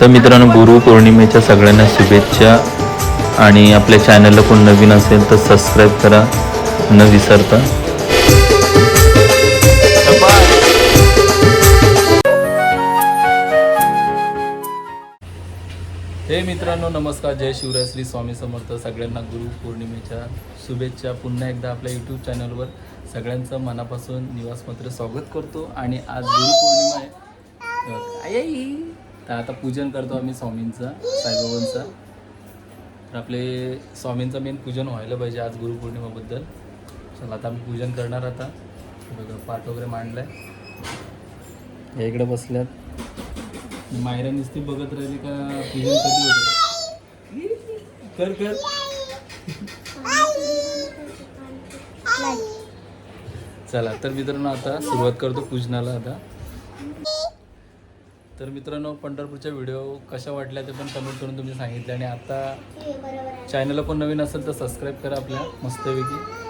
तर मित्रांनो गुरु पौर्णिमेच्या सगळ्यांना शुभेच्छा. आणि आपल्या चॅनलला कोण नवीन असेल तर सबस्क्राईब करा. न विसरता. हे मित्रांनो नमस्कार. जय शिवराय श्री स्वामी समर्थ. सगळ्यांना गुरु पौर्णिमेच्या शुभेच्छा. पुन्हा एकदा आपल्या यूट्यूब चॅनलवर सगळ्यांचं मनापासून निवासपत्र स्वागत करतो. आणि आज गुरु पौर्णिमा आहे. आई. तर आता पूजन करतो आम्ही स्वामींचं साईबाबांचं. तर आपले स्वामींचं मेन पूजन व्हायला पाहिजे आज गुरुपौर्णिमेबद्दल. चला आता आम्ही पूजन करणार आता. बघा पाठ वगैरे मांडलाय. या इकडे बसल्यात. मायरा नुसती बघत राहिली का पूजन कधी होतं कर कर. चला तर मित्रांनो आता सुरुवात करतो पूजनाला आता. तर मित्रांनो पंढरपूरच्या व्हिडिओ कशा वाटल्या ते पण कमेंट करून तुम्ही सांगितले. आणि आता चॅनलला कोण नवीन असेल तर सबस्क्राईब करा आपल्या मस्तपैकी.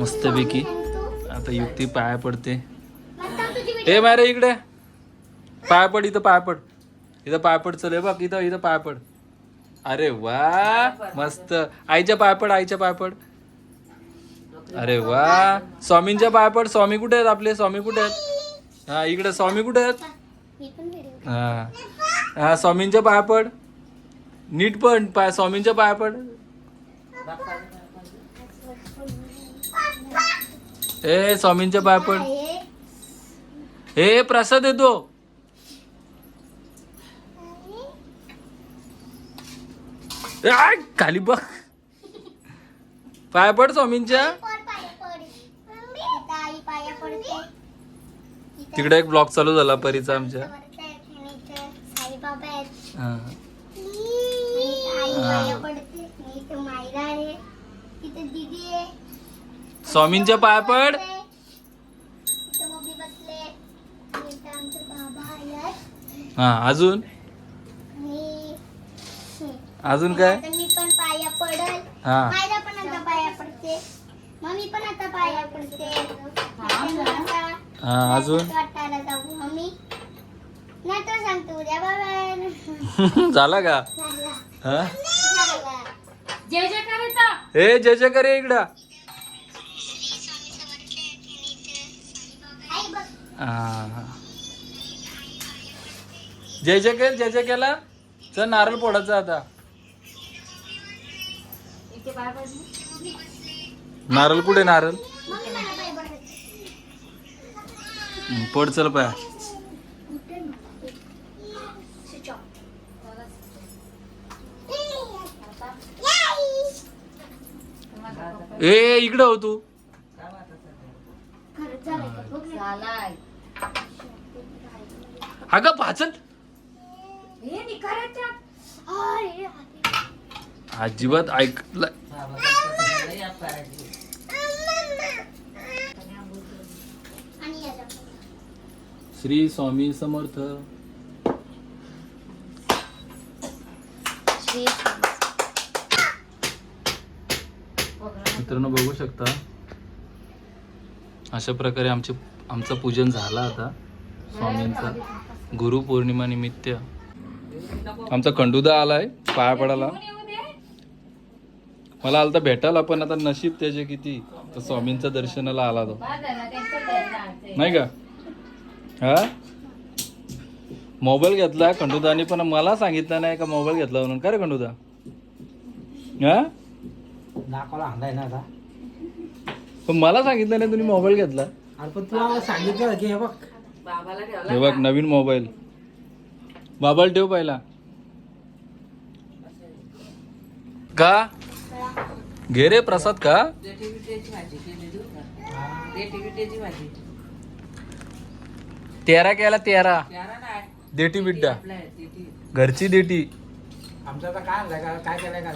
मस्तपैकी. आता युक्ती पाया पडते. ए मारे इकडे. पाय पड इथं पाय पड. इथं पाय पड चल हे बघ इथं इथं पाय पड. अरे वा मस्त. आईच्या पाय पड आईच्या पाय पड. अरे वा. स्वामींच्या पाय पड. स्वामी कुठे आहेत आपले? स्वामी कुठे आहेत? हा इकडे स्वामी कुठे आहेत? हा. हा स्वामींच्या पाय पड. नीट पण पाय स्वामींच्या पाय पड. ए स्वामींच्या पाय पड. हे प्रसाद येतो. ए, खाली बघ. पाय पड स्वामींच्या. तिकडे एक ब्लॉग चालू झाला परीचा आमच्या. हा. स्वामींच्या पाय पड. हा अजून? अजून काय? आता मी पण पाया पडल हा. मायरा पण आता पाया पडते मम्मी पण आता पाया पडते आता हा अजून? वाटायला जाऊ मम्मी नाही तर सांगतो उद्या बाबा झाला. का हा? जय जय करे इकडं. जय जय कर जय जय केला. चल नारळ फोडायचा आता. नारळ कुठे नारळ? पड चल पाय. ए इकडं हो तू खरंच झालंय का बघ ना. झालाय अगं भाचत. हे अजिबात ऐकलं. श्री स्वामी समर्थ. मित्रांनो बघू शकता. अशा प्रकारे आमचे आमचं पूजन झालं आता. स्वामींचं. गुरुपौर्णिमा निमित्त आमचा खंडूदा आलाय पाया दे मला आलता भेटायला पण आता नशीब त्याचे किती. तर स्वामींच्या दर्शनाला आला तो. नाही का? हा? मोबाईल घेतला खंडूदानी पण मला सांगितलं नाही का मोबाईल घेतला म्हणून. का रे खंडूदा? हा? पण मला सांगितलं नाही तुम्ही मोबाईल घेतला. पण तुला सांगितलं की हे बघ. हे बघ नवीन मोबाईल. बाबाला ठेव पहिला. का? घे रे प्रसाद का? तेरा केला तेरा. देठी बिड्डा. घरची देठी आमचं आता काय आणलंय का काय केलंय का?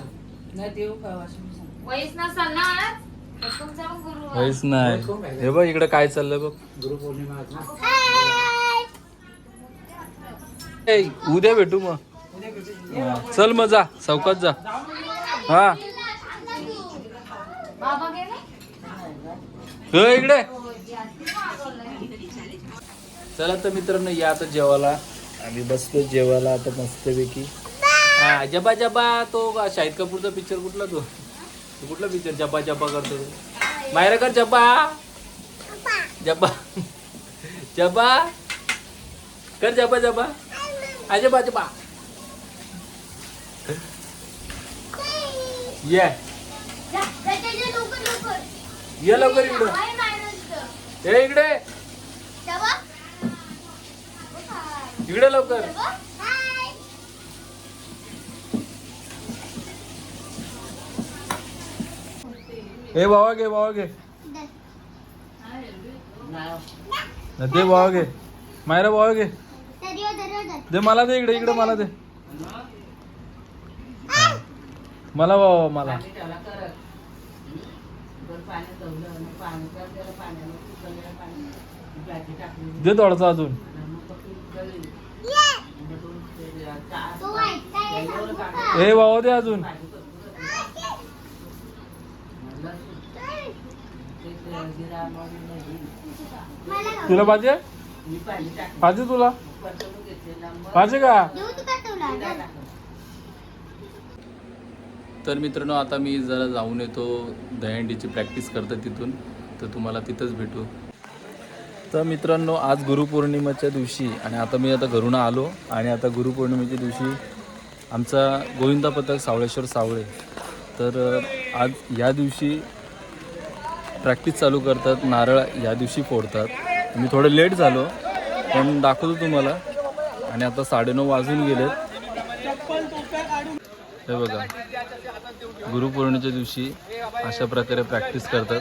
वयस नसाल ना. काहीच नाही. हे बघ इकडे काय चाललंय बघ. उद्या भेटू मग. चल मग जा चौकात जा. हा. इकडे. चला तर मित्रांनो या आता जेवायला. आम्ही बसतो जेवायला आता मस्तपैकी. हा जबा जबा तो शाहिद कपूरचा पिक्चर कुठला तो? तो कुठला पिक्चर जबा जबा करतो मायरा कर जबा जबा जबा कर जबा जबा आजबा जबा ये. ये लवकर इकडं? हे इकडे. इकडे लवकर. हे बाबा घे बाबा घे दे. न दे बाबा घे मायरा बाबा घे. दे मला दे इकडे इकडे मला दे मला बाबा मला दे थोडासा अजून? हे बाबा दे अजून मला खाऊ. तुला पाहिजे पाहिजे तुला? पाहिजे का? तर मित्रांनो आता मी जरा जाऊन येतो. दहीहंडीची प्रॅक्टिस करतो तिथून. तर तुम्हाला तिथंच भेटू. तर मित्रांनो आज गुरुपौर्णिमेच्या दिवशी आणि आता मी आता घरून आलो आणि आता गुरुपौर्णिमेच्या दिवशी आमचा गोविंदा पथक सावळेश्वर सावळे. तर आज या दिवशी प्रॅक्टिस चालू करतात नारळ या दिवशी फोडतात. मी थोडं लेट झालो पण दाखवतो तुम्हाला. आणि आता साडेनऊ वाजून गेलेत. हे बघा गुरुपौर्णिमेच्या दिवशी अशा प्रकारे प्रॅक्टिस करतात.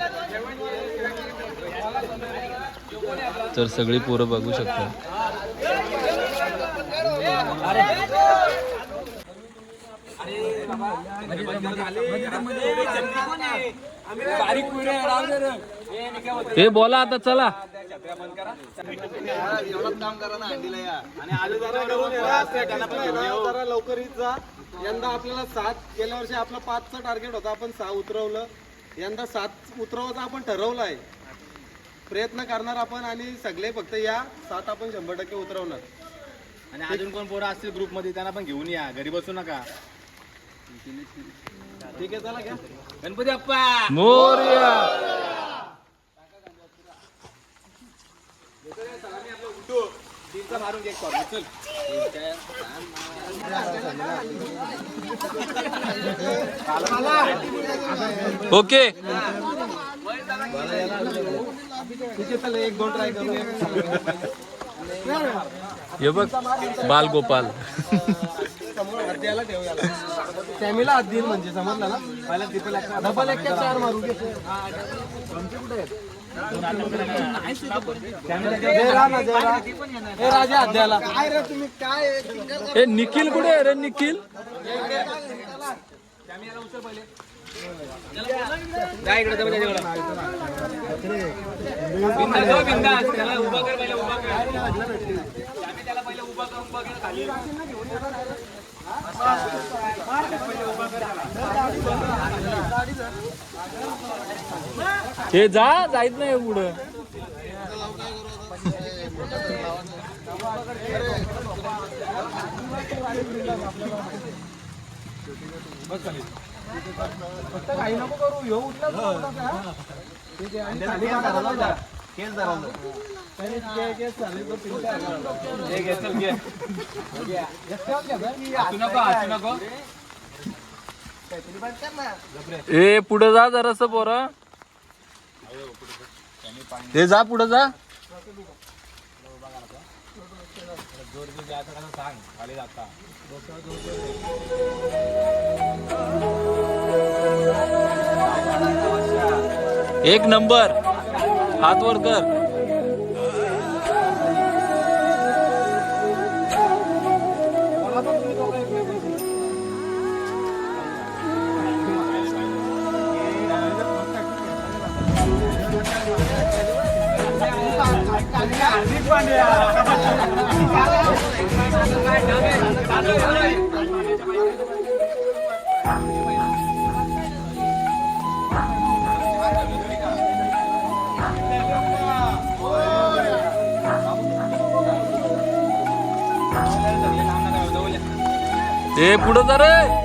तर सगळी पोरं बघू शकतात. हे बोला आता चला लवकर जा यंदा आपल्याला सात गेल्या वर्षी आपलं पाचचं टार्गेट होतं आपण सहा उतरवलं यंदा सात उतरवायचं आपण ठरवलं आहे प्रयत्न करणार आपण आणि सगळे फक्त या सात आपण शंभर टक्के उतरवणार आणि अजून कोण पोरं असतील ग्रुपमध्ये त्यांना पण घेऊन या. घरी बसू नका. ठीक आहे चला घ्या. गणपती अप्पा मोर्या! मारून एक चल ओके. एक हे बघ बाल गोपाल समोर हात द्यायला ठेव याला. कॅमीला हात देईल म्हणजे समजलं ना? पहिला ट्रिपल डबल एक चार मारू घे. ए राजा हात द्यायला. काय रे तुम्ही? काय हे निखिल कुठे आहे रे निखिल? हो, बिंदास. त्याला उभा कर पहिला उभा कर. हे जा जायत नाही पुढं. फक्त काही नको करू येऊ उठला केस झाले ए पुढे जा जरास पोरा. हे जा पुढे जा. सांग खाली जाता एक नंबर. हात वर कर. ए पुढे जा रे.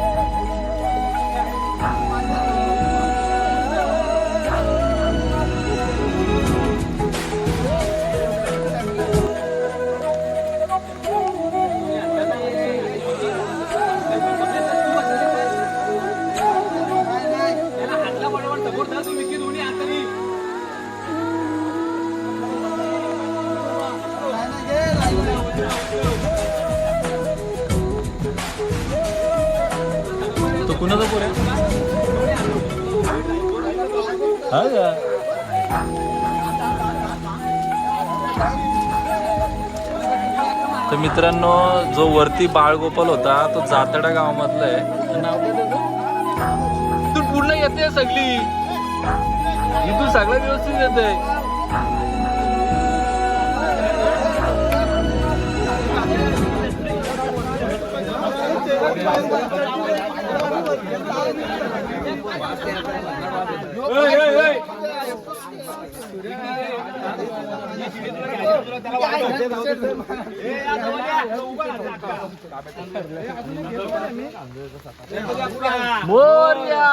हा. का तर मित्रांनो जो वरती बाळगोपाल होता तो जातडा गावामधला आहे. नाव काय तू पूर्ण येते सगळी. इथून सगळ्या व्यवस्थित येते. मोर्या!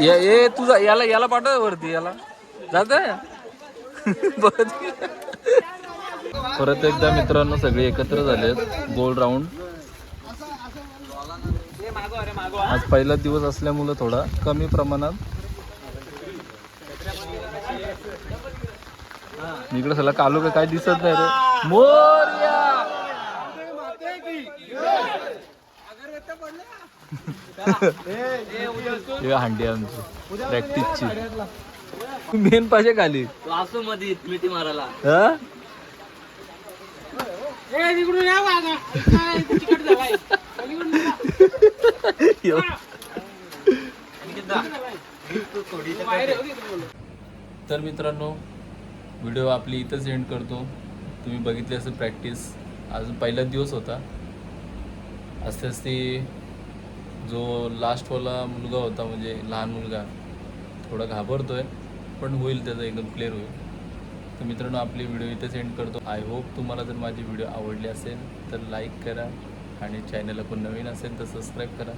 या ए तुझा याला याला पाठव वरती याला. जात परत एकदा मित्रांनो सगळे एकत्र झालेत गोल राऊंड आज पहिला दिवस असल्यामुळं थोडा कमी प्रमाणात. इकडे सगळं कालू काय दिसत नाही रे. मोर्या! हे हांडी आमची प्रॅक्टिसची मेन पाहिजे खाली. असो मध्ये मिठी मारायला. हा? यो. तर मित्रांनो व्हिडिओ आपली इथंच एंड करतो. तुम्ही बघितली असेल प्रॅक्टिस अजून पहिलाच दिवस होता. असतेच ती जो लास्टवाला मुलगा होता म्हणजे लहान मुलगा थोडा घाबरतो आहे पण होईल त्याचं एकदम क्लिअर होईल. तर मित्रांनो आपली व्हिडिओ इथे सेंड करतो. आय होप तुम्हाला जर माझी व्हिडिओ आवडली असेल तर लाईक करा आणि चॅनलला कोण नवीन असेल तर सबस्क्राईब करा.